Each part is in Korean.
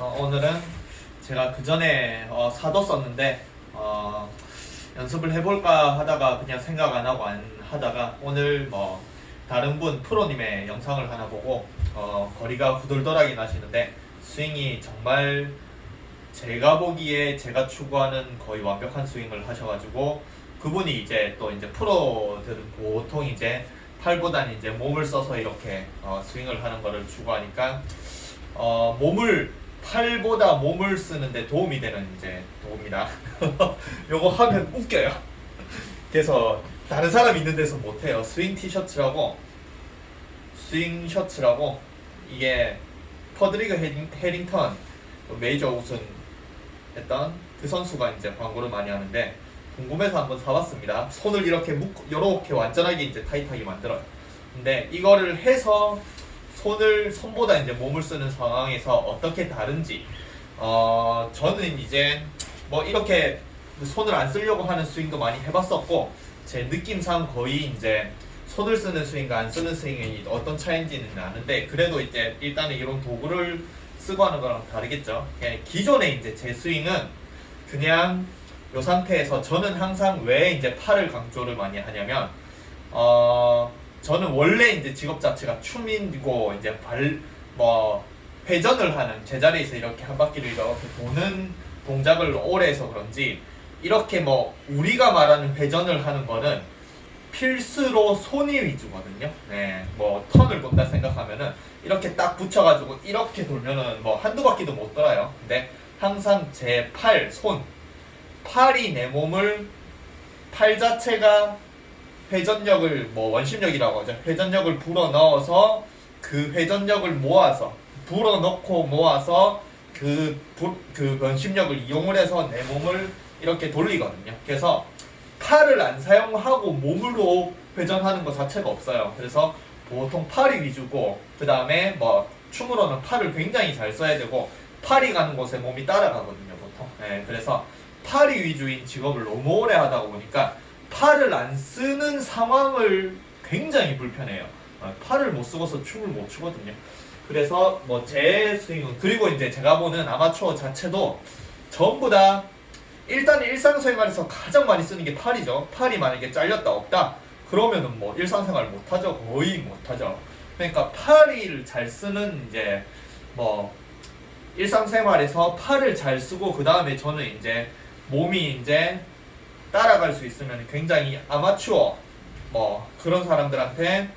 어, 오늘은 제가 그 전에 어, 사뒀었는데 어, 연습을 해볼까 하다가 그냥 생각 안 하고 안 하다가 오늘 뭐 다른 분 프로님의 영상을 하나 보고 어, 거리가 후덜덜하게 나시는데 스윙이 정말 제가 보기에 제가 추구하는 거의 완벽한 스윙을 하셔가지고 그분이 이제 또 이제 프로들은 보통 이제 팔보다는 이제 몸을 써서 이렇게 어, 스윙을 하는 거를 추구하니까 어, 몸을 팔보다 몸을 쓰는데 도움이 되는 이제 도움이다. 요거 하면 웃겨요. 그래서 다른 사람 있는 데서 못해요. 스윙 티셔츠라고 스윙 셔츠라고 이게 퍼드리그 헤링, 헤링턴 메이저 우승 했던 그 선수가 이제 광고를 많이 하는데 궁금해서 한번 사봤습니다. 손을 이렇게 묶, 이렇게 완전하게 이제 타이트하게 만들어요. 근데 이거를 해서 손을 손보다 이제 몸을 쓰는 상황에서 어떻게 다른지 어 저는 이제 뭐 이렇게 손을 안 쓰려고 하는 스윙도 많이 해봤었고 제 느낌상 거의 이제 손을 쓰는 스윙과 안 쓰는 스윙이 어떤 차이인지는 아는데 그래도 이제 일단은 이런 도구를 쓰고 하는 거랑 다르겠죠. 그냥 기존에 이제 제 스윙은 그냥 이 상태에서 저는 항상 왜 이제 팔을 강조를 많이 하냐면 어 저는 원래 이제 직업 자체가 춤이고 이제 발 뭐 회전을 하는 제자리에서 이렇게 한 바퀴를 이렇게 도는 동작을 오래 해서 그런지 이렇게 뭐 우리가 말하는 회전을 하는 거는 필수로 손이 위주거든요. 네, 뭐 턴을 본다 생각하면은 이렇게 딱 붙여가지고 이렇게 돌면은 뭐 한두 바퀴도 못 돌아요. 근데 항상 제 팔, 손, 팔이 내 몸을 팔 자체가 회전력을 뭐 원심력이라고 하죠. 회전력을 불어 넣어서 그 회전력을 모아서 불어 넣고 모아서 그, 부, 그 원심력을 이용을 해서 내 몸을 이렇게 돌리거든요. 그래서 팔을 안 사용하고 몸으로 회전하는 것 자체가 없어요. 그래서 보통 팔이 위주고 그 다음에 뭐 춤으로는 팔을 굉장히 잘 써야 되고 팔이 가는 곳에 몸이 따라가거든요. 보통. 네, 그래서 팔이 위주인 직업을 너무 오래 하다 보니까 팔을 안 쓰는 상황을 굉장히 불편해요. 어, 팔을 못 쓰고서 춤을 못 추거든요. 그래서 뭐 제 스윙은 그리고 이제 제가 보는 아마추어 자체도 전부 다 일단 일상생활에서 가장 많이 쓰는 게 팔이죠. 팔이 만약에 잘렸다 없다 그러면은 뭐 일상생활 못하죠. 거의 못하죠. 그러니까 팔을 잘 쓰는 이제 뭐 일상생활에서 팔을 잘 쓰고 그 다음에 저는 이제 몸이 이제 따라갈 수 있으면 굉장히 아마추어 뭐 그런 사람들한테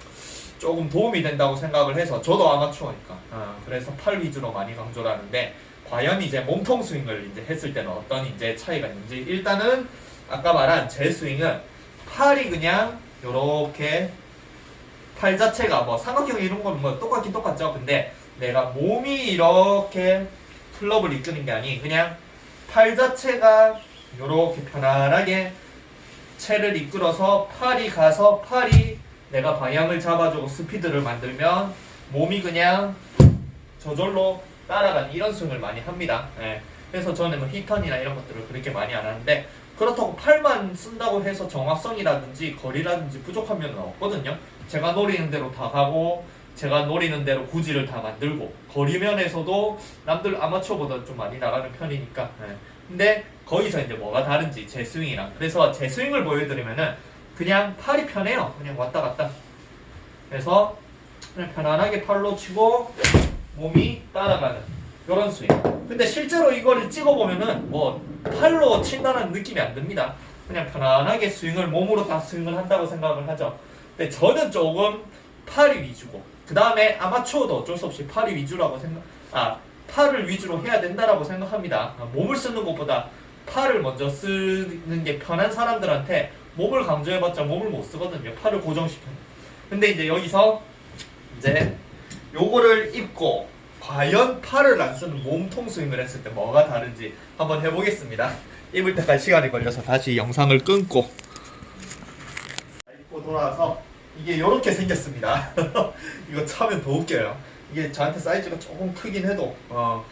조금 도움이 된다고 생각을 해서 저도 아마추어니까. 어, 그래서 팔 위주로 많이 강조를 하는데 과연 이제 몸통 스윙을 이제 했을 때는 어떤 이제 차이가 있는지 일단은 아까 말한 제 스윙은 팔이 그냥 요렇게 팔 자체가 뭐 삼각형 이런 건 뭐 똑같긴 똑같죠. 근데 내가 몸이 이렇게 클럽을 이끄는 게 아니 그냥 팔 자체가 요렇게 편안하게 채를 이끌어서 팔이 가서 팔이 내가 방향을 잡아주고 스피드를 만들면 몸이 그냥 저절로 따라가는 이런 스윙을 많이 합니다. 예. 그래서 저는 뭐 히턴이나 이런 것들을 그렇게 많이 안 하는데 그렇다고 팔만 쓴다고 해서 정확성이라든지 거리라든지 부족한 면은 없거든요. 제가 노리는 대로 다 가고 제가 노리는 대로 구질을 다 만들고 거리 면에서도 남들 아마추어보다 좀 많이 나가는 편이니까. 예. 근데 거기서 이제 뭐가 다른지 제 스윙이랑 그래서 제 스윙을 보여드리면은 그냥 팔이 편해요. 그냥 왔다 갔다. 그래서 그냥 편안하게 팔로 치고 몸이 따라가는 이런 스윙. 근데 실제로 이거를 찍어보면은 뭐 팔로 친다는 느낌이 안 듭니다. 그냥 편안하게 스윙을 몸으로 다 스윙을 한다고 생각을 하죠. 근데 저는 조금 팔이 위주고 그 다음에 아마추어도 어쩔 수 없이 팔이 위주라고 생각. 아 팔을 위주로 해야 된다라고 생각합니다. 아, 몸을 쓰는 것보다 팔을 먼저 쓰는 게 편한 사람들한테 몸을 강조해봤자 몸을 못 쓰거든요. 팔을 고정시켜는. 근데 이제 여기서 이제 요거를 입고 과연 팔을 안 쓰는 몸통 스윙을 했을 때 뭐가 다른지 한번 해보겠습니다. 입을 때까지 시간이 걸려서 다시 영상을 끊고 입고 돌아와서 이게 이렇게 생겼습니다. 이거 차면 더 웃겨요. 이게 저한테 사이즈가 조금 크긴 해도 어,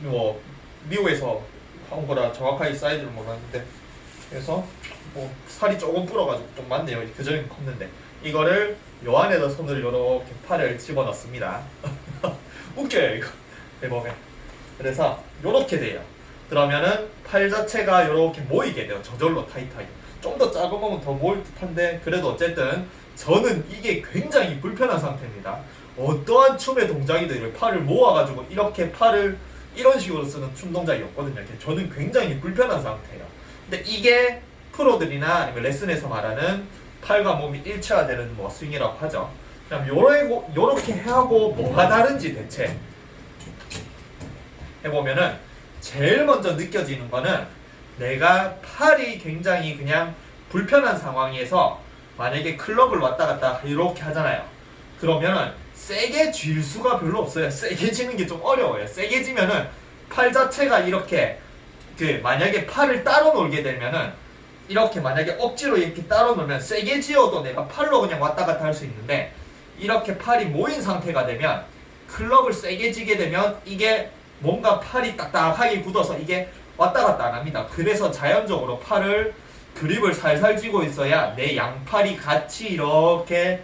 뭐 미국에서 한 거라 정확하게 사이즈를 몰랐는데 그래서 뭐 살이 조금 불어가지고 좀 많네요. 그 전엔 컸는데 이거를 요 안에다 손을 이렇게 팔을 집어넣습니다. 웃겨요 이거 해보면 그래서 이렇게 돼요. 그러면은 팔 자체가 이렇게 모이게 돼요. 저절로 타이트하게. 좀 더 작으면 더 모일 듯한데 그래도 어쨌든 저는 이게 굉장히 불편한 상태입니다. 어떠한 춤의 동작이든 팔을 모아가지고 이렇게 팔을 이런 식으로 쓰는 춤 동작이 없거든요. 이렇게 저는 굉장히 불편한 상태예요. 근데 이게 프로들이나 아니면 레슨에서 말하는 팔과 몸이 일체화되는 뭐 스윙이라고 하죠. 그럼 요래- 요렇게 하고 뭐가 다른지 대체 해보면은 제일 먼저 느껴지는 거는 내가 팔이 굉장히 그냥 불편한 상황에서 만약에 클럽을 왔다 갔다 이렇게 하잖아요. 그러면은 세게 쥘 수가 별로 없어요. 세게 지는 게 좀 어려워요. 세게 지면은 팔 자체가 이렇게 그 만약에 팔을 따로 놀게 되면은 이렇게 만약에 억지로 이렇게 따로 놀면 세게 지어도 내가 팔로 그냥 왔다 갔다 할 수 있는데 이렇게 팔이 모인 상태가 되면 클럽을 세게 지게 되면 이게 뭔가 팔이 딱딱하게 굳어서 이게 왔다 갔다 안 합니다. 그래서 자연적으로 팔을 그립을 살살 쥐고 있어야 내 양팔이 같이 이렇게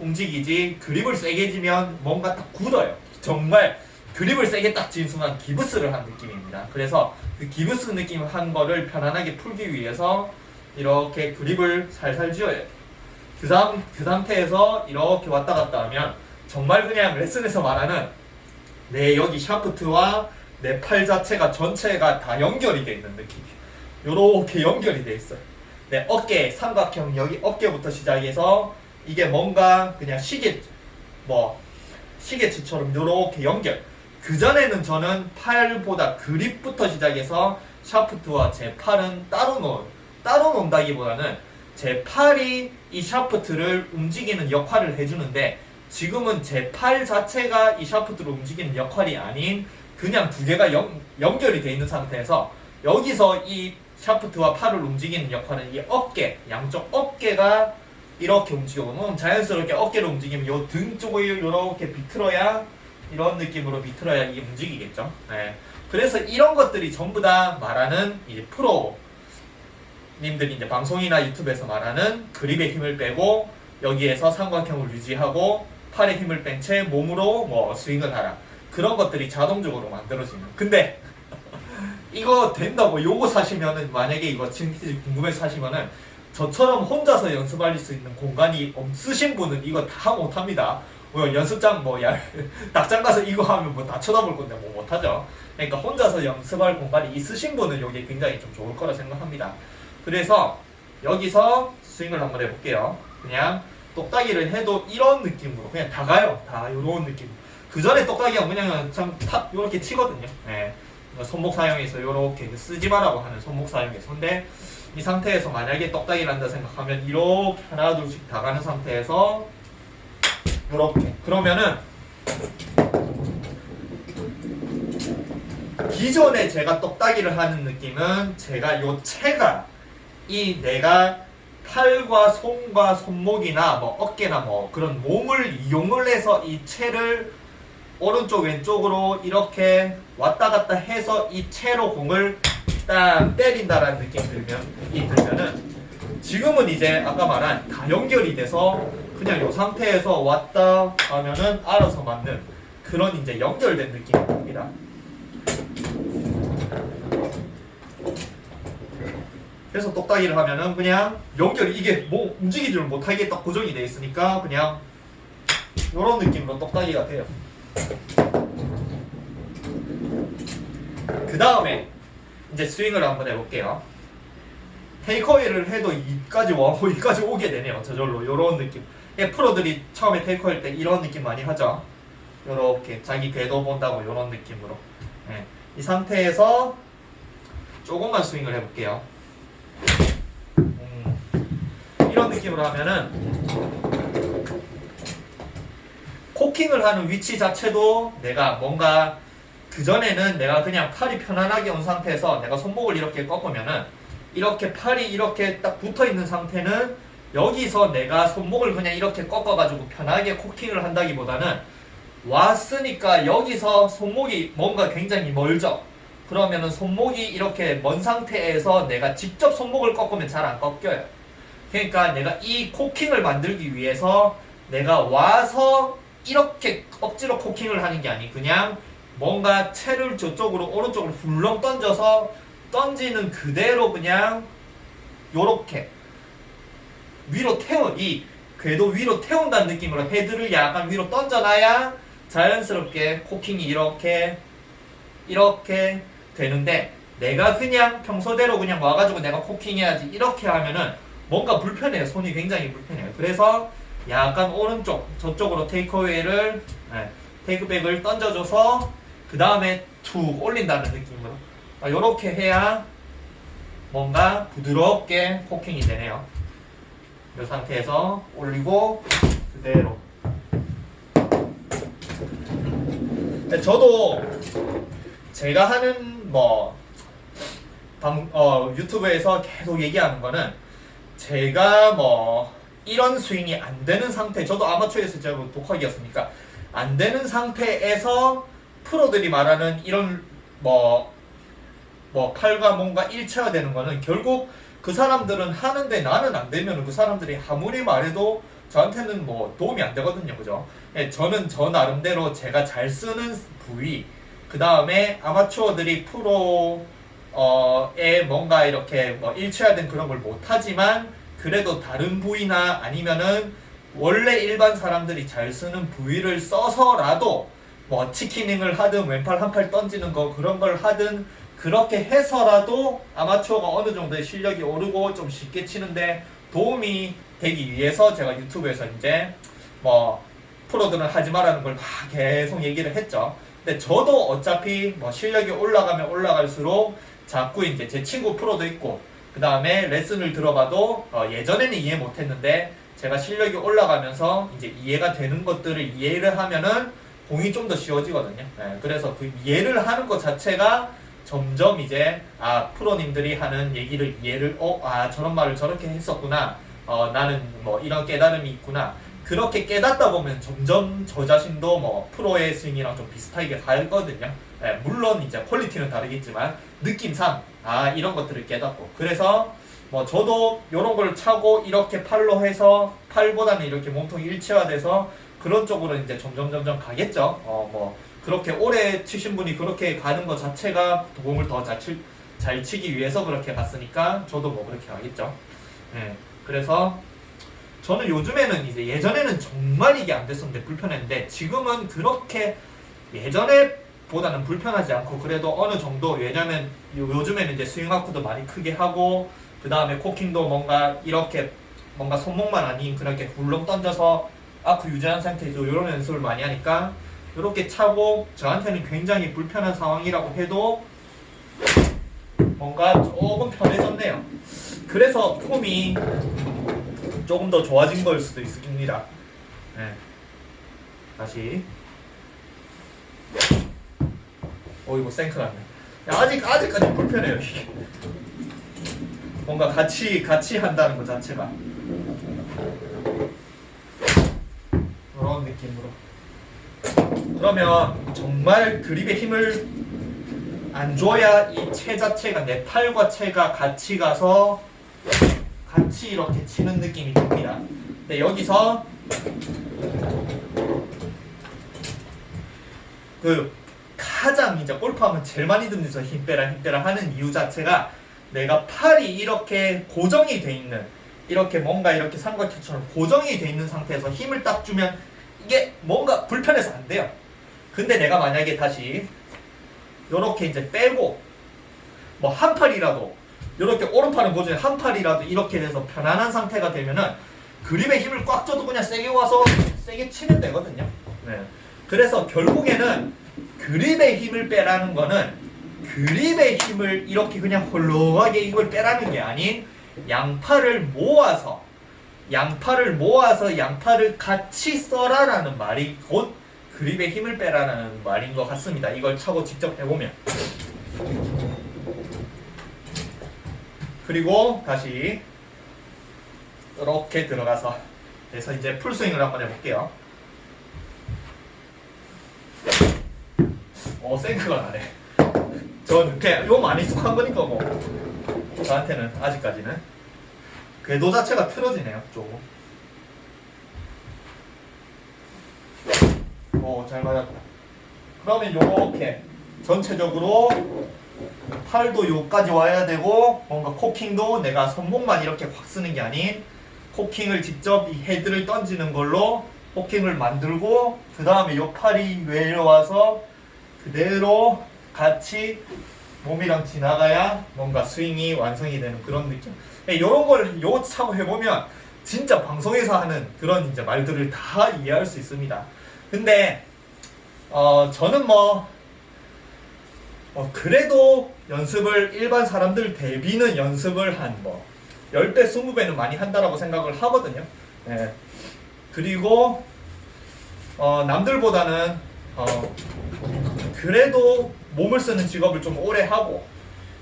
움직이지 그립을 세게 지면 뭔가 딱 굳어요. 정말 그립을 세게 딱쥔 순간 기브스를 한 느낌입니다. 그래서 그 기브스 느낌 한 거를 편안하게 풀기 위해서 이렇게 그립을 살살 쥐어야 돼요. 그, 상, 그 상태에서 이렇게 왔다 갔다 하면 정말 그냥 레슨에서 말하는 내 여기 샤프트와 내 팔 자체가 전체가 다 연결이 돼 있는 느낌이에요. 요렇게 연결이 돼 있어요. 내 어깨 삼각형 여기 어깨부터 시작해서 이게 뭔가 그냥 시계 뭐 시계추처럼 요렇게 연결. 그 전에는 저는 팔보다 그립부터 시작해서 샤프트와 제 팔은 따로 놓 따로 논다기보다는 제 팔이 이 샤프트를 움직이는 역할을 해주는데 지금은 제 팔 자체가 이 샤프트를 움직이는 역할이 아닌 그냥 두 개가 연, 연결이 돼 있는 상태에서 여기서 이 샤프트와 팔을 움직이는 역할은 이 어깨 양쪽 어깨가 이렇게 뭐 자연스럽게 어깨를 움직이면 요 등 쪽을 이렇게 비틀어야 이런 느낌으로 비틀어야 이게 움직이겠죠. 네. 그래서 이런 것들이 전부 다 말하는 이제 프로 님들이 이제 방송이나 유튜브에서 말하는 그립의 힘을 빼고 여기에서 삼각형을 유지하고 팔에 힘을 뺀 채 몸으로 뭐 스윙을 하라 그런 것들이 자동적으로 만들어지는 근데 이거 된다고 요거 사시면은 만약에 이거 지금 궁금해서 사시면은 저처럼 혼자서 연습할 수 있는 공간이 없으신 분은 이거 다 못합니다. 뭐 연습장 뭐 야, 낙장 가서 이거 하면 뭐 다 쳐다볼 건데 뭐 못하죠. 그러니까 혼자서 연습할 공간이 있으신 분은 이게 굉장히 좀 좋을 거라 생각합니다. 그래서 여기서 스윙을 한번 해볼게요. 그냥 똑딱이를 해도 이런 느낌으로 그냥 다 가요. 다 이런 느낌. 그 전에 똑딱이가 그냥 참탑 이렇게 치거든요. 예. 손목 사용해서 이렇게 쓰지 마라고 하는 손목 사용해서 근데 이 상태에서 만약에 떡딱이를 한다 생각하면 이렇게 하나 둘씩 다 가는 상태에서 이렇게. 그러면은 기존에 제가 떡딱이를 하는 느낌은 제가 요 체가 이 내가 팔과 손과 손목이나 뭐 어깨나 뭐 그런 몸을 이용을 해서 이 체를 오른쪽 왼쪽으로 이렇게 왔다 갔다 해서 이 채로 공을 딱 때린다라는 느낌이 들면 이 들면은 지금은 이제 아까 말한 다 연결이 돼서 그냥 이 상태에서 왔다 하면은 알아서 맞는 그런 이제 연결된 느낌이 듭니다. 그래서 똑딱이를 하면은 그냥 연결이 이게 뭐 움직이지를 못하게 딱 고정이 돼 있으니까 그냥 이런 느낌으로 똑딱이가 돼요. 그 다음에 이제 스윙을 한번 해볼게요. 테이크어웨이를 해도 이까지 와고 이까지 오게 되네요. 저절로 이런 느낌. 예, 프로들이 처음에 테이크어웨이 때 이런 느낌 많이 하죠. 이렇게 자기 궤도 본다고 이런 느낌으로. 예, 이 상태에서 조금만 스윙을 해볼게요. 음, 이런 느낌으로 하면은 코킹을 하는 위치 자체도 내가 뭔가 그전에는 내가 그냥 팔이 편안하게 온 상태에서 내가 손목을 이렇게 꺾으면은 이렇게 팔이 이렇게 딱 붙어 있는 상태는 여기서 내가 손목을 그냥 이렇게 꺾어가지고 편하게 코킹을 한다기보다는 왔으니까 여기서 손목이 뭔가 굉장히 멀죠. 그러면은 손목이 이렇게 먼 상태에서 내가 직접 손목을 꺾으면 잘 안 꺾여요. 그러니까 내가 이 코킹을 만들기 위해서 내가 와서 이렇게 억지로 코킹을 하는 게 아니 그냥 뭔가 채를 저쪽으로 오른쪽으로 훌렁 던져서 던지는 그대로 그냥 요렇게 위로 태워 이 궤도 위로 태운다는 느낌으로 헤드를 약간 위로 던져놔야 자연스럽게 코킹이 이렇게 이렇게 되는데 내가 그냥 평소대로 그냥 와가지고 내가 코킹해야지 이렇게 하면은 뭔가 불편해요. 손이 굉장히 불편해요. 그래서 약간 오른쪽 저쪽으로 테이크어웨이를 네, 테이크백을 던져줘서 그 다음에 툭 올린다는 느낌으로. 이렇게 해야 뭔가 부드럽게 코킹이 되네요. 이 상태에서 올리고 그대로. 근데 저도 제가 하는 뭐 방, 어, 유튜브에서 계속 얘기하는 거는 제가 뭐 이런 스윙이 안 되는 상태 저도 아마추어에서 제가 독학이었으니까 안 되는 상태에서 프로들이 말하는 이런 뭐, 뭐 팔과 몸과 일체화되는 거는 결국 그 사람들은 하는데 나는 안 되면 그 사람들이 아무리 말해도 저한테는 뭐 도움이 안 되거든요. 그죠? 예, 저는 저 나름대로 제가 잘 쓰는 부위 그 다음에 아마추어들이 프로 어에 뭔가 이렇게 뭐 일체화된 그런 걸 못하지만 그래도 다른 부위나 아니면은 원래 일반 사람들이 잘 쓰는 부위를 써서라도 뭐 치키닝을 하든 왼팔 한 팔 던지는 거 그런 걸 하든 그렇게 해서라도 아마추어가 어느 정도의 실력이 오르고 좀 쉽게 치는데 도움이 되기 위해서 제가 유튜브에서 이제 뭐 프로들은 하지 말라는 걸 막 계속 얘기를 했죠. 근데 저도 어차피 뭐 실력이 올라가면 올라갈수록 자꾸 이제 제 친구 프로도 있고 그 다음에 레슨을 들어봐도 어 예전에는 이해 못했는데 제가 실력이 올라가면서 이제 이해가 되는 것들을 이해를 하면은 공이 좀 더 쉬워지거든요. 네, 그래서 그 이해를 하는 것 자체가 점점 이제 아 프로님들이 하는 얘기를 이해를 어 아 저런 말을 저렇게 했었구나. 어 나는 뭐 이런 깨달음이 있구나. 그렇게 깨닫다 보면 점점 저 자신도 뭐 프로의 스윙이랑 좀 비슷하게 가거든요. 예, 물론 이제 퀄리티는 다르겠지만 느낌상 아 이런 것들을 깨닫고 그래서 뭐 저도 이런 걸 차고 이렇게 팔로 해서 팔보다는 이렇게 몸통이 일체화돼서 그런 쪽으로 이제 점점 점점 가겠죠. 어 뭐 그렇게 오래 치신 분이 그렇게 가는 것 자체가 공을 더잘 치기 위해서 그렇게 갔으니까 저도 뭐 그렇게 가겠죠. 예, 그래서 저는 요즘에는 이제 예전에는 정말 이게 안 됐었는데 불편했는데 지금은 그렇게 예전에 보다는 불편하지 않고 그래도 어느 정도 요- 요즘에는 이제 스윙 아크도 많이 크게 하고 그 다음에 코킹도 뭔가 이렇게 뭔가 손목만 아닌 그렇게 굴렁 던져서 아크 유지한 상태에서 이런 연습을 많이 하니까 이렇게 차고 저한테는 굉장히 불편한 상황이라고 해도 뭔가 조금 편해졌네요. 그래서 폼이 조금 더 좋아진 걸 수도 있습니다. 네. 다시. 어 이거 생크 났네. 야, 아직 아직까지 불편해요 이게. 뭔가 같이 같이 한다는 것 자체가 그런 느낌으로. 그러면 정말 그립의 힘을 안 줘야 이 채 자체가 내 팔과 채가 같이 가서 같이 이렇게 치는 느낌이 듭니다. 근데 여기서 그 가장 이제 골프하면 제일 많이 듣는 데서 힘 빼라 힘 빼라 하는 이유 자체가 내가 팔이 이렇게 고정이 돼 있는 이렇게 뭔가 이렇게 삼각형처럼 고정이 돼 있는 상태에서 힘을 딱 주면 이게 뭔가 불편해서 안 돼요. 근데 내가 만약에 다시 이렇게 이제 빼고 뭐 한 팔이라도 이렇게 오른팔은 고정해 한 팔이라도 이렇게 돼서 편안한 상태가 되면은 그립에 힘을 꽉 줘도 그냥 세게 와서 세게 치면 되거든요. 네. 그래서 결국에는 그립에 힘을 빼라는 거는 그립의 힘을 이렇게 그냥 홀로하게 이걸 빼라는 게 아닌 양팔을 모아서 양팔을 모아서 양팔을 같이 써라라는 말이 곧 그립에 힘을 빼라는 말인 것 같습니다. 이걸 차고 직접 해보면. 그리고 다시 이렇게 들어가서 그래서 이제 풀스윙을 한번 해볼게요. 어 생크가 나네. 저는 그냥 요 많이 익숙한 거니까 뭐 저한테는 아직까지는 궤도 자체가 틀어지네요 조금. 오잘 맞았다. 그러면 요렇게 전체적으로 팔도 요까지 와야 되고 뭔가 코킹도 내가 손목만 이렇게 확 쓰는 게 아닌 코킹을 직접 이 헤드를 던지는 걸로 코킹을 만들고 그 다음에 요 팔이 내려와서 그대로 같이 몸이랑 지나가야 뭔가 스윙이 완성이 되는 그런 느낌. 이런 걸 요 차고 해보면 진짜 방송에서 하는 그런 이제 말들을 다 이해할 수 있습니다. 근데 어 저는 뭐 어, 그래도 연습을 일반 사람들 대비는 연습을 한 뭐 10배, 20배는 많이 한다라고 생각을 하거든요. 예. 그리고 어, 남들보다는 어, 그래도 몸을 쓰는 직업을 좀 오래 하고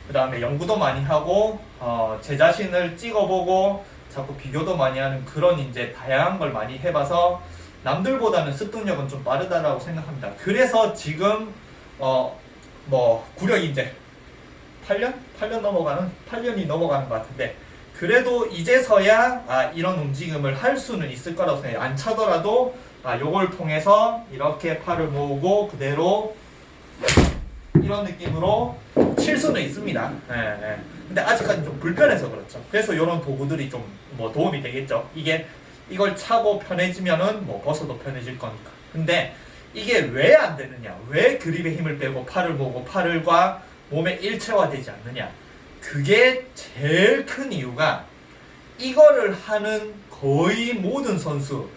그 다음에 연구도 많이 하고 어, 제 자신을 찍어보고 자꾸 비교도 많이 하는 그런 이제 다양한 걸 많이 해봐서 남들보다는 습득력은 좀 빠르다라고 생각합니다. 그래서 지금 어, 뭐 구력이 이제 8년? 8년 넘어가는 8년이 넘어가는 것 같은데 그래도 이제서야 아, 이런 움직임을 할 수는 있을 거라고 생각해요. 안 차더라도 아, 요걸 통해서 이렇게 팔을 모으고 그대로 이런 느낌으로 칠 수는 있습니다. 예, 예. 근데 아직까지 좀 불편해서 그렇죠. 그래서 이런 도구들이 좀 뭐 도움이 되겠죠. 이게 이걸 차고 편해지면은 뭐 벗어도 편해질 거니까. 근데 이게 왜 안 되느냐? 왜 그립에 힘을 빼고 팔을 모으고 팔을과 몸에 일체화되지 않느냐? 그게 제일 큰 이유가 이거를 하는 거의 모든 선수는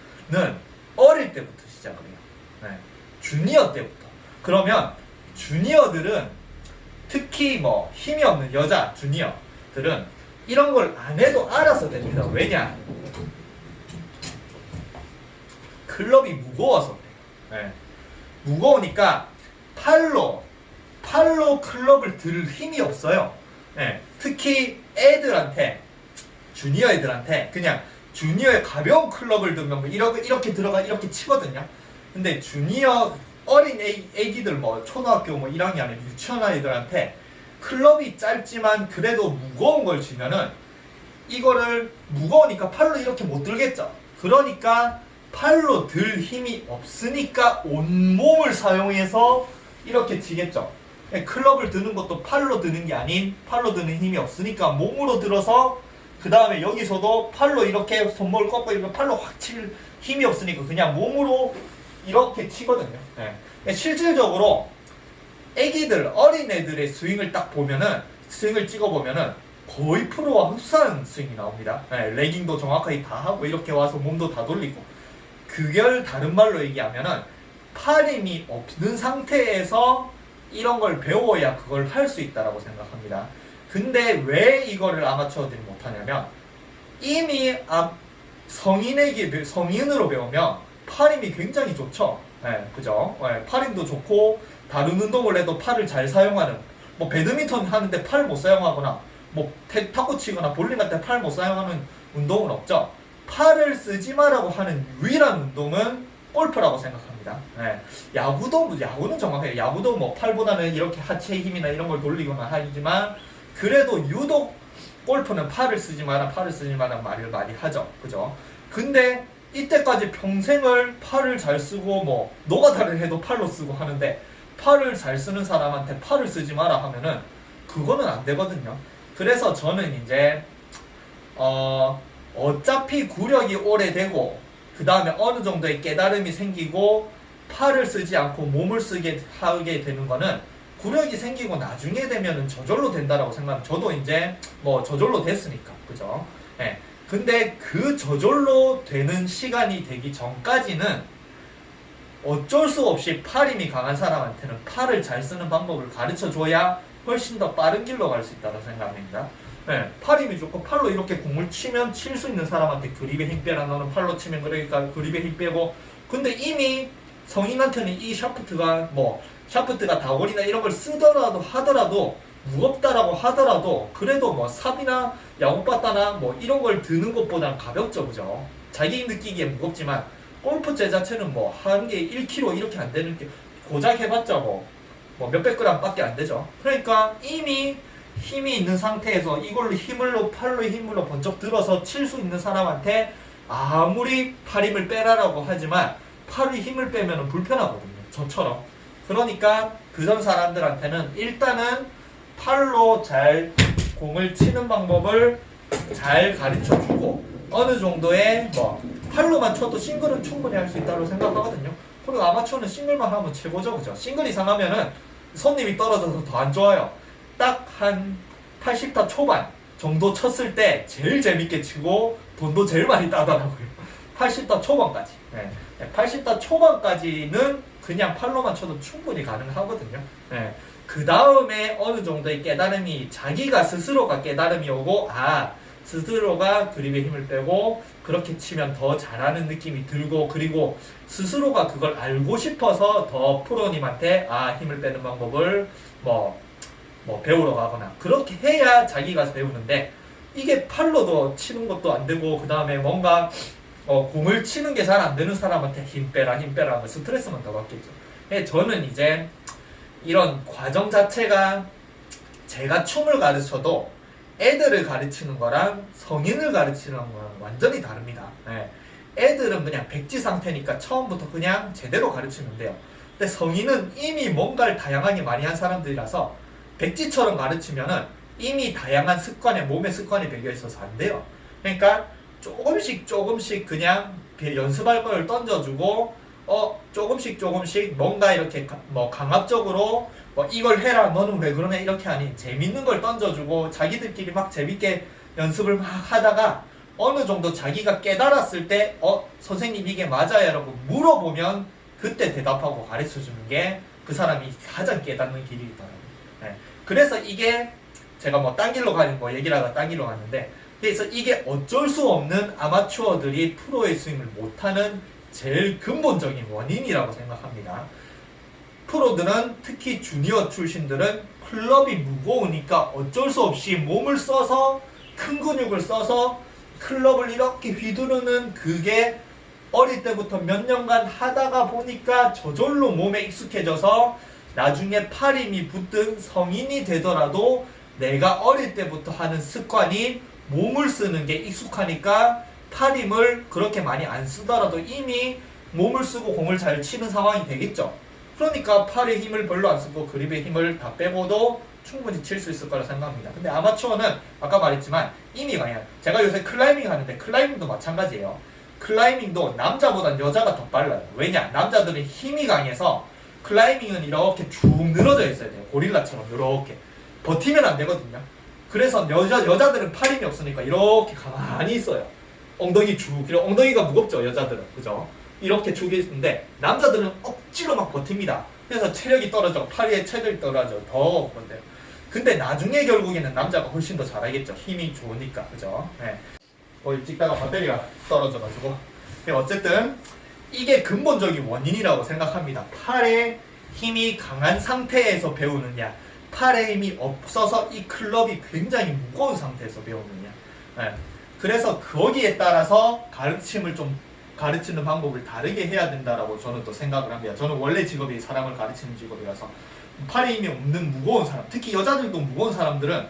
어릴 때부터 시작을 해요. 네. 주니어 때부터. 그러면 주니어들은 특히 뭐 힘이 없는 여자 주니어들은 이런 걸 안 해도 알아서 됩니다. 왜냐? 클럽이 무거워서 그래요. 네. 무거우니까 팔로 팔로 클럽을 들 힘이 없어요. 네. 특히 애들한테 주니어 애들한테 그냥 주니어의 가벼운 클럽을 들면 뭐 이렇게 이렇게 들어가 이렇게 치거든요. 근데 주니어 어린 애, 애기들 뭐 초등학교 뭐 1학년 유치원 아이들한테 클럽이 짧지만 그래도 무거운 걸 쥐면은 이거를 무거우니까 팔로 이렇게 못 들겠죠. 그러니까 팔로 들 힘이 없으니까 온몸을 사용해서 이렇게 치겠죠. 클럽을 드는 것도 팔로 드는 게 아닌 팔로 드는 힘이 없으니까 몸으로 들어서 그 다음에 여기서도 팔로 이렇게 손목을 꺾고 이렇게 팔로 확 칠 힘이 없으니까 그냥 몸으로 이렇게 치거든요. 네. 실질적으로 애기들, 어린애들의 스윙을 딱 보면은 스윙을 찍어 보면은 거의 프로와 흡사한 스윙이 나옵니다. 네, 레깅도 정확하게 다 하고 이렇게 와서 몸도 다 돌리고 그걸 다른 말로 얘기하면은 팔 힘이 없는 상태에서 이런 걸 배워야 그걸 할 수 있다라고 생각합니다. 근데 왜 이거를 아마추어들이 못하냐면 이미 아, 성인에게 성인으로 배우면 팔 힘이 굉장히 좋죠. 네, 그죠? 네, 팔 힘도 좋고 다른 운동을 해도 팔을 잘 사용하는 뭐 배드민턴 하는데 팔 못 사용하거나 뭐 태- 탁구 치거나 볼링 할 때 팔 못 사용하는 운동은 없죠. 팔을 쓰지 마라고 하는 유일한 운동은 골프라고 생각합니다. 네. 야구도 뭐 야구는 정확해요. 야구도 뭐 팔보다는 이렇게 하체 힘이나 이런 걸 돌리거나 하지만 그래도 유독 골프는 팔을 쓰지 마라, 팔을 쓰지 마라 말을 많이 하죠. 그죠? 근데 이때까지 평생을 팔을 잘 쓰고 뭐 노가다를 해도 팔로 쓰고 하는데 팔을 잘 쓰는 사람한테 팔을 쓰지 마라 하면은 그거는 안 되거든요. 그래서 저는 이제 어 어차피 구력이 오래되고 그 다음에 어느 정도의 깨달음이 생기고 팔을 쓰지 않고 몸을 쓰게 하게 되는 거는 구력이 생기고 나중에 되면은 저절로 된다라고 생각하면 저도 이제 뭐 저절로 됐으니까 그죠? 예. 근데 그 저절로 되는 시간이 되기 전까지는 어쩔 수 없이 팔 힘이 강한 사람한테는 팔을 잘 쓰는 방법을 가르쳐 줘야 훨씬 더 빠른 길로 갈 수 있다고 생각합니다. 네, 팔 힘이 좋고 팔로 이렇게 공을 치면 칠 수 있는 사람한테 그립에 힘 빼라 너는 팔로 치면 그러니까 그립에 힘 빼고 근데 이미 성인한테는 이 샤프트가 뭐 샤프트가 다골이나 이런 걸 쓰더라도 하더라도 무겁다라고 하더라도 그래도 뭐 삽이나 야구바따나 뭐 이런 걸 드는 것보다는 가볍죠 그죠? 자기 느끼기에 무겁지만 골프제 자체는 뭐 한 개 1kg 이렇게 안 되는 게 고작 해봤자 뭐, 뭐 몇백 그램 밖에 안 되죠. 그러니까 이미 힘이 있는 상태에서 이걸로 힘을로 팔로 힘으로 번쩍 들어서 칠 수 있는 사람한테 아무리 팔 힘을 빼라라고 하지만 팔의 힘을 빼면 불편하거든요 저처럼. 그러니까 그전 사람들한테는 일단은 팔로 잘 공을 치는 방법을 잘 가르쳐 주고 어느 정도의 뭐 팔로만 쳐도 싱글은 충분히 할 수 있다고 생각하거든요. 그리고 아마추어는 싱글만 하면 최고죠, 그죠? 싱글 이상하면은 손님이 떨어져서 더 안 좋아요. 딱 한 80타 초반 정도 쳤을 때 제일 재밌게 치고 돈도 제일 많이 따더라고요. 80타 초반까지. 네. 80타 초반까지는 그냥 팔로만 쳐도 충분히 가능하거든요. 네. 그 다음에 어느 정도의 깨달음이 자기가 스스로가 깨달음이 오고 아 스스로가 그립에 힘을 빼고 그렇게 치면 더 잘하는 느낌이 들고 그리고 스스로가 그걸 알고 싶어서 더 프로님한테 아 힘을 빼는 방법을 뭐, 뭐 배우러 가거나 그렇게 해야 자기가 배우는데 이게 팔로도 치는 것도 안 되고 그 다음에 뭔가 어, 공을 치는 게 잘 안 되는 사람한테 힘 빼라 힘 빼라 하면 스트레스만 더 받겠죠. 예, 저는 이제 이런 과정 자체가 제가 춤을 가르쳐도 애들을 가르치는 거랑 성인을 가르치는 거랑 완전히 다릅니다. 예. 애들은 그냥 백지 상태니까 처음부터 그냥 제대로 가르치면 돼요. 근데 성인은 이미 뭔가를 다양하게 많이 한 사람들이라서 백지처럼 가르치면은 이미 다양한 습관에 몸의 습관이 배겨 있어서 안 돼요. 그러니까 조금씩 조금씩 그냥 연습할 걸 던져주고 어 조금씩 조금씩 뭔가 이렇게 가- 뭐 강압적으로 뭐 이걸 해라 너는 왜 그러냐 이렇게 아닌 재밌는 걸 던져주고 자기들끼리 막 재밌게 연습을 막 하다가 어느 정도 자기가 깨달았을 때 어 선생님 이게 맞아요 라고 물어보면 그때 대답하고 가르쳐 주는 게 그 사람이 가장 깨닫는 길이더라고요 네. 그래서 이게 제가 뭐 딴 길로 가는 거 얘기를 하다 딴 길로 갔는데 그래서 이게 어쩔 수 없는 아마추어들이 프로의 스윙을 못하는 제일 근본적인 원인이라고 생각합니다. 프로들은 특히 주니어 출신들은 클럽이 무거우니까 어쩔 수 없이 몸을 써서 큰 근육을 써서 클럽을 이렇게 휘두르는 그게 어릴 때부터 몇 년간 하다가 보니까 저절로 몸에 익숙해져서 나중에 팔 힘이 붙든 성인이 되더라도 내가 어릴 때부터 하는 습관이 몸을 쓰는 게 익숙하니까 팔 힘을 그렇게 많이 안 쓰더라도 이미 몸을 쓰고 공을 잘 치는 상황이 되겠죠. 그러니까 팔의 힘을 별로 안 쓰고 그립의 힘을 다 빼고도 충분히 칠 수 있을 거라 생각합니다. 근데 아마추어는 아까 말했지만 이미 강해요. 제가 요새 클라이밍 하는데 클라이밍도 마찬가지예요. 클라이밍도 남자보단 여자가 더 빨라요. 왜냐? 남자들은 힘이 강해서 클라이밍은 이렇게 쭉 늘어져 있어야 돼요. 고릴라처럼 이렇게 버티면 안 되거든요. 그래서 여자 여자들은 팔 힘이 없으니까 이렇게 가만히 있어요. 엉덩이 쭉. 그리고 엉덩이가 무겁죠 여자들은 그죠? 이렇게 죽여 있는데 남자들은 억지로 막 버팁니다. 그래서 체력이 떨어져 팔에 체력이 떨어져 더 그런데 근데 나중에 결국에는 남자가 훨씬 더 잘하겠죠. 힘이 좋으니까 그죠? 네. 어 찍다가 배터리가 떨어져가지고 근데 어쨌든 이게 근본적인 원인이라고 생각합니다. 팔에 힘이 강한 상태에서 배우느냐, 팔에 힘이 없어서 이 클럽이 굉장히 무거운 상태에서 배우느냐. 네. 그래서 거기에 따라서 가르침을 좀 가르치는 방법을 다르게 해야 된다라고 저는 또 생각을 합니다. 저는 원래 직업이 사람을 가르치는 직업이라서 팔에 힘이 없는 무거운 사람, 특히 여자들도 무거운 사람들은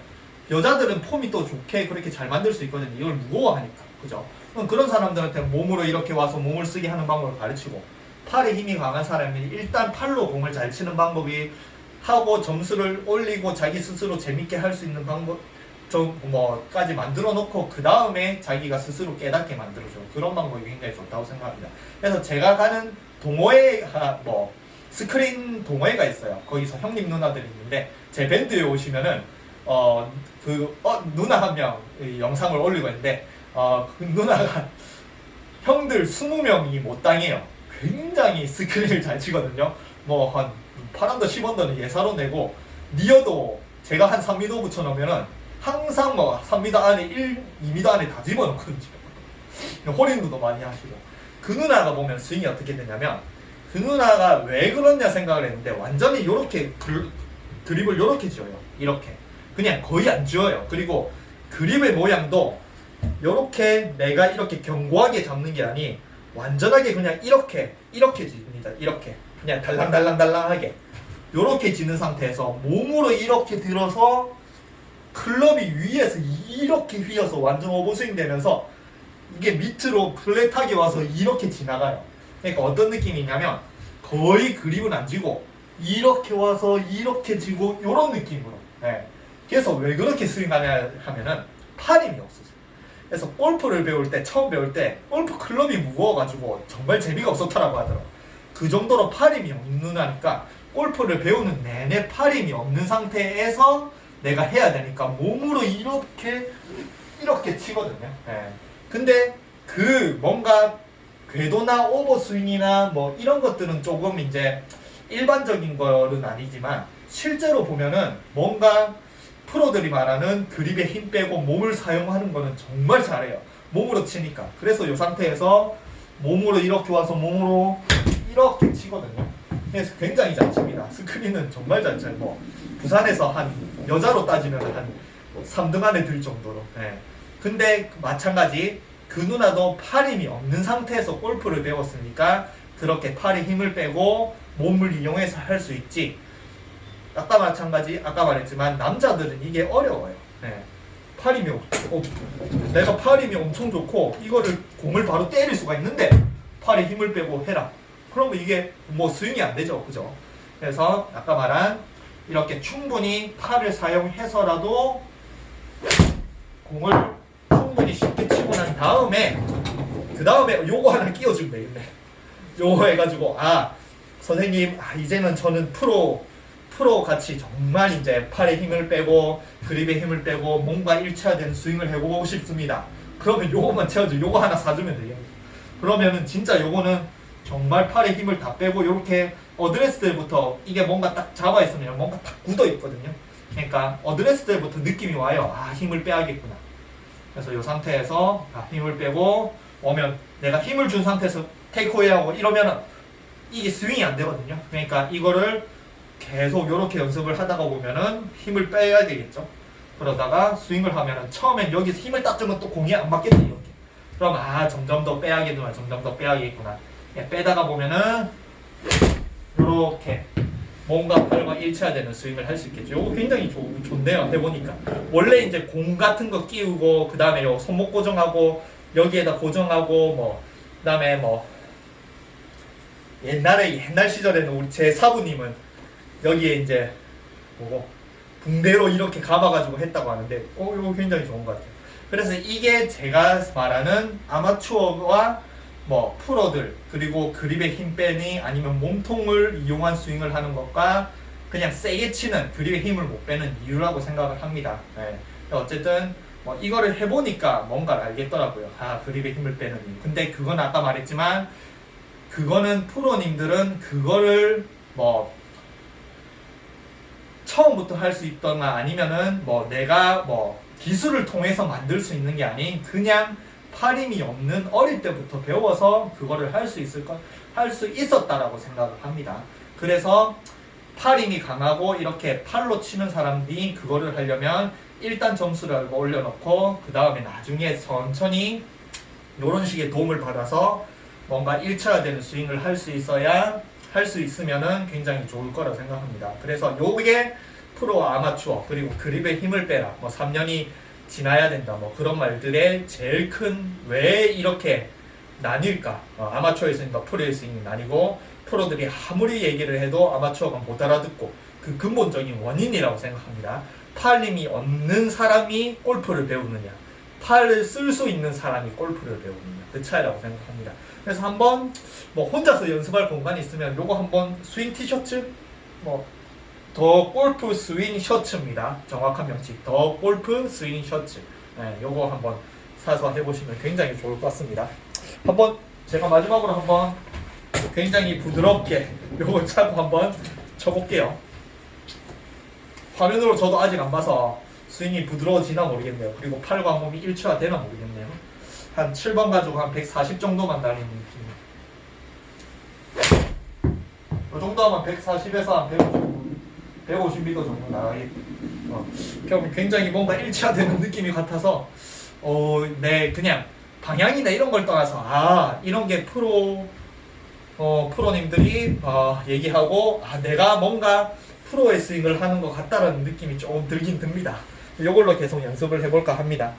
여자들은 폼이 또 좋게 그렇게 잘 만들 수 있거든요. 이걸 무거워하니까, 그죠? 그런 사람들한테 몸으로 이렇게 와서 몸을 쓰게 하는 방법을 가르치고 팔에 힘이 강한 사람이 일단 팔로 공을 잘 치는 방법이 하고 점수를 올리고 자기 스스로 재밌게 할 수 있는 방법 좀 뭐까지 만들어 놓고 그 다음에 자기가 스스로 깨닫게 만들어줘 그런 방법이 굉장히 좋다고 생각합니다. 그래서 제가 가는 동호회 하- 뭐 스크린 동호회가 있어요. 거기서 형님 누나들이 있는데 제 밴드에 오시면은 어 그 어, 누나 한 명 영상을 올리고 있는데 어 그 누나가 형들 20명이 못 당해요. 굉장히 스크린을 잘 치거든요. 뭐 한 8원더 10원더는 예사로 내고 니어도 제가 한 3미터 붙여놓으면은 항상 뭐 3미터 안에 1, 2미터 안에 다 집어넣거든요. 홀인도도 많이 하시고 그 누나가 보면 스윙이 어떻게 되냐면 그 누나가 왜 그러냐 생각을 했는데 완전히 요렇게 그, 그립을 요렇게 지어요. 이렇게 그냥 거의 안 지어요. 그리고 그립의 모양도 요렇게 내가 이렇게 견고하게 잡는 게 아니 완전하게 그냥 이렇게 이렇게 집니다. 이렇게 그냥 달랑달랑달랑하게 요렇게 지는 상태에서 몸으로 이렇게 들어서 클럽이 위에서 이렇게 휘어서 완전 오버스윙 되면서 이게 밑으로 플랫하게 와서 이렇게 지나가요. 그러니까 어떤 느낌이냐면 거의 그립은 안 쥐고 이렇게 와서 이렇게 지고 이런 느낌으로. 네. 그래서 왜 그렇게 스윙하냐 하면은 팔힘이 없어서. 그래서 골프를 배울 때 처음 배울 때 골프 클럽이 무거워가지고 정말 재미가 없었다라고 하더라고. 그 정도로 팔힘이 없는 하니까 골프를 배우는 내내 팔힘이 없는 상태에서 내가 해야 되니까 몸으로 이렇게 이렇게 치거든요. 예. 근데 그 뭔가 궤도나 오버스윙이나 뭐 이런 것들은 조금 이제 일반적인 거는 아니지만 실제로 보면은 뭔가 프로들이 말하는 그립에 힘 빼고 몸을 사용하는 거는 정말 잘해요. 몸으로 치니까. 그래서 이 상태에서 몸으로 이렇게 와서 몸으로 이렇게 치거든요. 그래서 굉장히 잘 칩니다. 스크린은 정말 잘 쳐요. 뭐 부산에서 한 여자로 따지면 한 3등 안에 들 정도로. 예. 근데 마찬가지 그 누나도 팔 힘이 없는 상태에서 골프를 배웠으니까 그렇게 팔에 힘을 빼고 몸을 이용해서 할 수 있지. 아까 마찬가지 아까 말했지만 남자들은 이게 어려워요. 예. 팔 힘이 없, 없, 내가 팔 힘이 엄청 좋고 이거를 공을 바로 때릴 수가 있는데 팔에 힘을 빼고 해라. 그러면 이게 뭐 스윙이 안 되죠, 그죠? 그래서 아까 말한 이렇게 충분히 팔을 사용해서라도 공을 충분히 쉽게 치고 난 다음에 그 다음에 요거 하나 끼워주면 되겠네. 요거 해가지고 아 선생님 아, 이제는 저는 프로 프로 같이 정말 이제 팔에 힘을 빼고 그립에 힘을 빼고 몸과 일치화된 스윙을 해보고 싶습니다. 그러면 요거만 채워줘. 요거 하나 사주면 되겠네. 그러면은 진짜 요거는 정말 팔에 힘을 다 빼고 이렇게 어드레스 때부터 이게 뭔가 딱 잡아 있으면 뭔가 딱 굳어 있거든요. 그러니까 어드레스 때부터 느낌이 와요. 아 힘을 빼야겠구나. 그래서 이 상태에서 아, 힘을 빼고 오면 내가 힘을 준 상태에서 테이크어웨이하고 이러면은 이게 스윙이 안 되거든요. 그러니까 이거를 계속 이렇게 연습을 하다가 보면은 힘을 빼야 되겠죠. 그러다가 스윙을 하면은 처음엔 여기서 힘을 딱 주면 또 공이 안 이렇게. 그럼 아 점점 더 빼야겠구나, 점점 더 빼야겠구나. 예, 빼다가 보면은 이렇게 몸과 팔과 일치화되는 스윙을 할 수 있겠죠. 이거 굉장히 좋, 좋네요. 해보니까. 원래 이제 공 같은 거 끼우고, 그 다음에 요 손목 고정하고, 여기에다 고정하고, 뭐, 그 다음에 뭐, 옛날에, 옛날 시절에는 우리 제 사부님은 여기에 이제, 뭐고, 붕대로 이렇게 감아가지고 했다고 하는데, 어, 이거 굉장히 좋은 것 같아요. 그래서 이게 제가 말하는 아마추어와 뭐 프로들 그리고 그립에 힘 빼니 아니면 몸통을 이용한 스윙을 하는 것과 그냥 세게 치는 그립에 힘을 못 빼는 이유라고 생각을 합니다. 네. 어쨌든 뭐 이거를 해보니까 뭔가를 알겠더라고요. 아 그립에 힘을 빼는 이유. 근데 그건 아까 말했지만 그거는 프로님들은 그거를 뭐 처음부터 할 수 있거나 아니면은 뭐 내가 뭐 기술을 통해서 만들 수 있는 게 아닌 그냥 팔힘이 없는 어릴 때부터 배워서 그거를 할 수 있을 것, 할 수 있었다라고 생각을 합니다. 그래서 팔힘이 강하고 이렇게 팔로 치는 사람들이 그거를 하려면 일단 점수를 올려놓고 그 다음에 나중에 천천히 이런 식의 도움을 받아서 뭔가 일차화되는 스윙을 할 수 있어야 할 수 있으면은 굉장히 좋을 거라고 생각합니다. 그래서 요게 프로와 아마추어 그리고 그립에 힘을 빼라 뭐 3년이 지나야 된다. 뭐 그런 말들의 제일 큰 왜 이렇게 나뉠까? 어, 아마추어의 스윙과 프로의 스윙이 나뉘고 프로들이 아무리 얘기를 해도 아마추어가 못 알아듣고 그 근본적인 원인이라고 생각합니다. 팔림이 없는 사람이 골프를 배우느냐? 팔을 쓸 수 있는 사람이 골프를 배우느냐? 그 차이라고 생각합니다. 그래서 한번 뭐 혼자서 연습할 공간이 있으면 요거 한번 스윙 티셔츠? 뭐 더 골프 스윙 셔츠입니다. 정확한 명칭 더 골프 스윙 셔츠. 네, 요거 한번 사서 해보시면 굉장히 좋을 것 같습니다. 한번 제가 마지막으로 한번 굉장히 부드럽게 요거 차고 한번 쳐볼게요. 화면으로 저도 아직 안 봐서 스윙이 부드러워지나 모르겠네요. 그리고 팔과 몸이 일치화되나 모르겠네요. 한 7번 가지고 한 140 정도만 날리는 느낌. 이 정도 하면 140에서 한 150. 150m 정도 나가겠 어, 그럼 굉장히 뭔가 일치화되는 느낌이 같아서 어, 네 그냥 방향이나 이런 걸 떠나서 아 이런 게 프로 어, 프로님들이 어, 얘기하고 아 내가 뭔가 프로의 스윙을 하는 것 같다라는 느낌이 조금 들긴 듭니다. 이걸로 계속 연습을 해볼까 합니다.